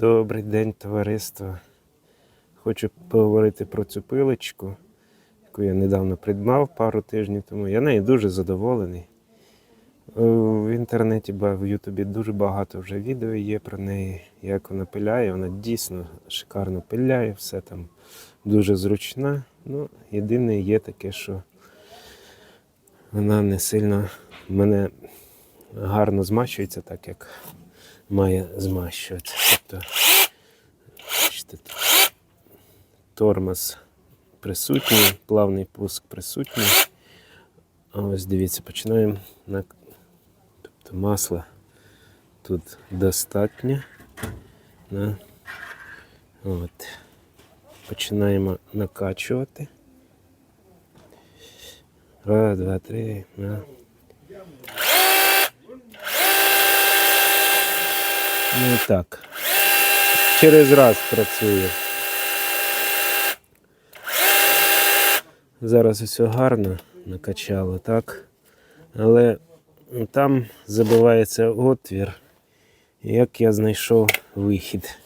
Добрий день, товариство. Хочу поговорити про цю пилочку, яку я недавно придбав пару тижнів тому. Я нею дуже задоволений. Е, В інтернеті, в Ютубі дуже багато вже відео є про неї, як вона пиляє. Вона дійсно шикарно пиляє, все там дуже зручна. Ну, єдине є таке, що вона не сильно мене гарно змащується, так як має змащуватися. Тобто, тормоз присутній, плавний пуск присутній. А ось дивіться, починаємо на тобто масла тут достатньо. На, от. Починаємо накачувати. Раз, два, три. На. Ну і так. Через раз працює. Зараз усе гарно накачало, так? Але там забивається отвір. Як я знайшов вихід.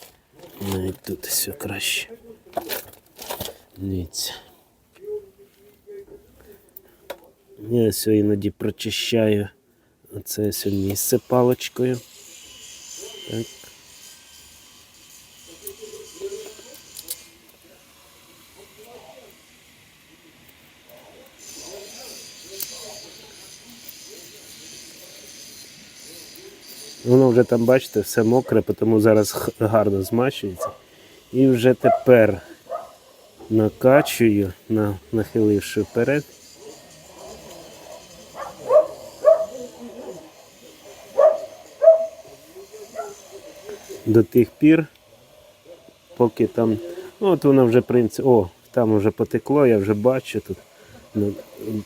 Навіть тут все краще. Дивіться. Я ось іноді прочищаю оце ось місце паличкою. Так. Воно вже там, бачите, все мокре, тому зараз гарно змащується. І вже тепер накачую, нахиливши вперед. До тих пір, поки там. Ну, от воно вже в принципі. О, там вже потекло, я вже бачу тут. На,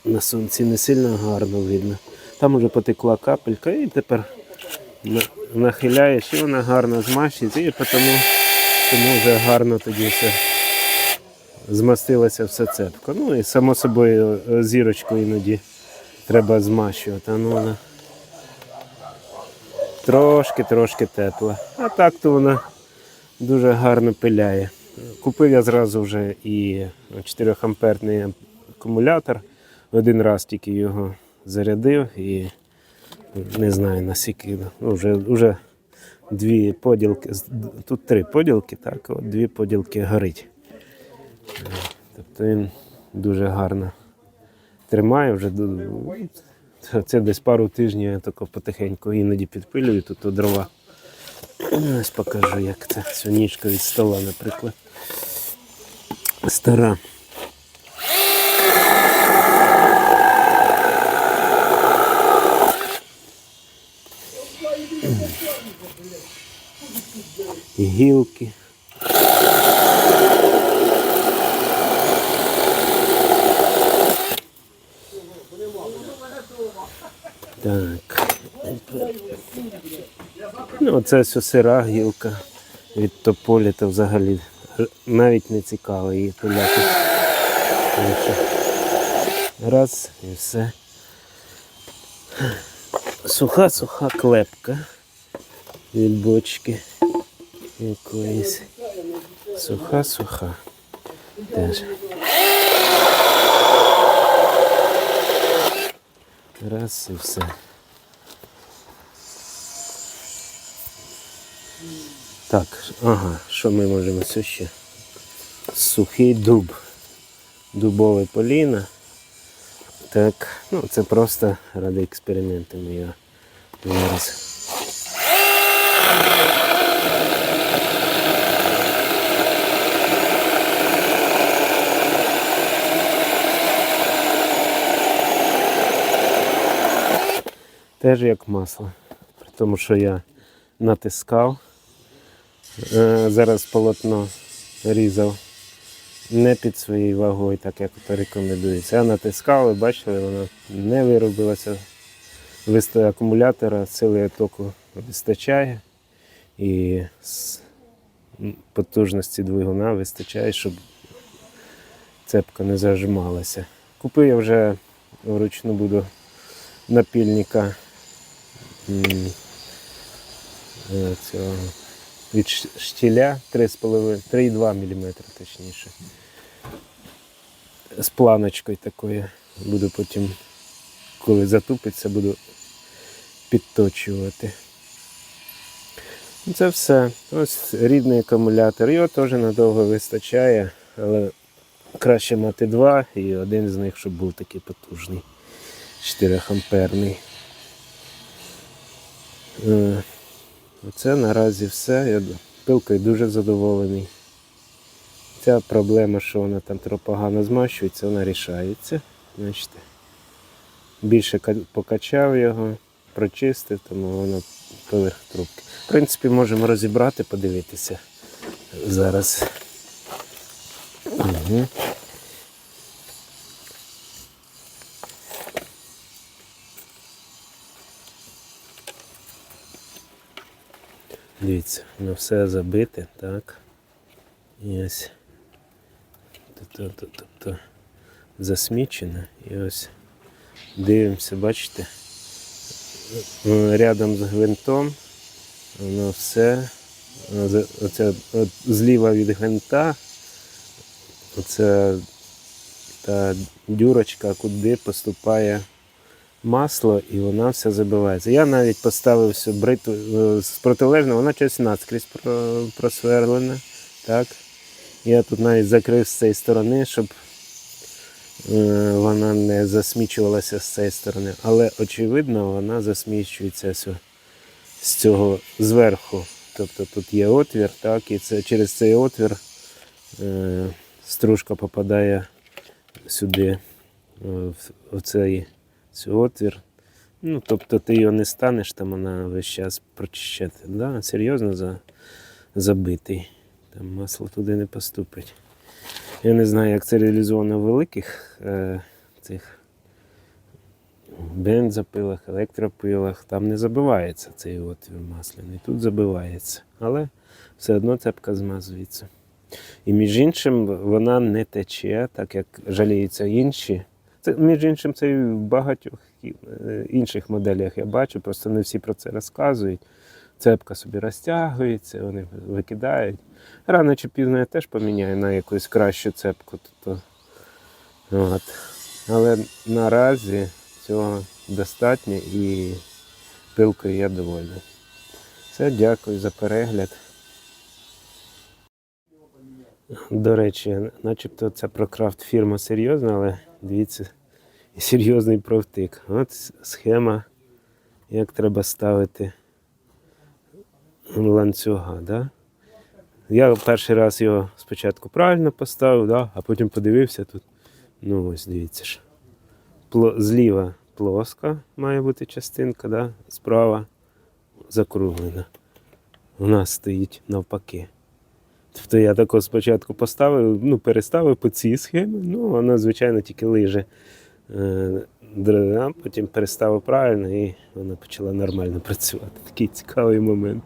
на сонці не сильно гарно видно. Там вже потекла капелька і тепер на- нахиляєш, і вона гарно змащується, і тому, тому вже гарно тоді все змастилося все цепко. Ну і само собою е, зірочку іноді треба змащувати. Ну, вона трошки-трошки тепла. А так то вона дуже гарно пиляє. Купив я зразу вже і 4 амперний акумулятор. Один раз тільки його зарядив і не знаю наскільки. Ну, вже, вже дві поділки. Тут три поділки, так, от дві поділки горить. Тобто він дуже гарно тримає вже. Це десь пару тижнів я тако потихеньку іноді підпилюю тут у дрова. Ось покажу, як це сьонічка від стола, наприклад. Стара. Гілки. Так. Ну, це все сира гілка від тополі, то взагалі навіть не цікаво її пиляти. Раз і все. Суха-суха клепка від бочки якоїсь. Суха-суха. Теж. Раз і все. Так, ага, що ми можемо це ще? Сухий дуб. Дубове поліна. Так, ну це просто ради експерименту ми його зараз. Теж як масло. При тому, що я натискав. Е, Зараз полотно різав не під своєю вагою, так як то рекомендується. Я натискав, ви бачили, воно не виробилося. Вистави акумулятора, сили току вистачає і з потужності двигуна вистачає, щоб цепка не зажималася. Купив я вже вручну буду напільника м, е, цього від штіля 3,5 3,2 мм точніше. З планочкою такою. Буду потім, коли затупиться, буду підточувати. Ну, Це все. Ось рідний акумулятор. Його теж надовго вистачає, але краще мати два і один з них, щоб був такий потужний. 4 амперний. Е, Оце наразі все. Я пилкою дуже задоволений. Ця проблема, що вона там погано змащується, вона рішається. Бачите. Більше покачав його, прочистив, тому воно поверх трубки. В принципі, можемо розібрати, подивитися зараз. Угу. Дивіться, воно все забите, так. І ось. Тобто, засмічено. І ось дивимося, бачите, рядом з гвинтом воно все. Оце зліва від гвинта. Оце та дюрочка, куди поступає масло, і вона вся забивається. Я навіть поставив бриту е, з протилежного, вона щось наскрізь про- просверлена. Так. Я тут навіть закрив з цієї сторони, щоб е, вона не засмічувалася з цієї сторони. Але очевидно, вона засмічується з, цього зверху. Тобто тут є отвір, так, і це, через цей отвір е, стружка попадає сюди, в цей, цей отвір. Ну, тобто ти його не станеш, там вона весь час прочищати. Да, серйозно за, забитий. Там масло туди не поступить. Я не знаю, як це реалізовано в великих е, цих бензопилах, електропилах. Там не забивається цей отвір масляний. Тут забивається. Але все одно цепка змазується. І між іншим вона не тече, так як жаліються інші. Це, між іншим, це і в багатьох е, інших моделях я бачу, просто не всі про це розказують. Цепка собі розтягується, вони викидають. Рано чи пізно я теж поміняю на якусь кращу цепку. Тобто, от. Але наразі цього достатньо і пилкою я довольний. Все, дякую за перегляд. До речі, начебто ця прокрафт фірма серйозна, але дивіться, серйозний провтик. От схема, як треба ставити ланцюга. Да? Я перший раз його спочатку правильно поставив, да? а потім подивився тут. Ну ось дивіться ж. Зліва плоска має бути частинка, да? справа закруглена. У нас стоїть навпаки. Тобто я тако спочатку поставив, ну, переставив по цій схемі, ну, вона, звичайно, тільки лиже. Е, потім переставив правильно і вона почала нормально працювати. Такий цікавий момент.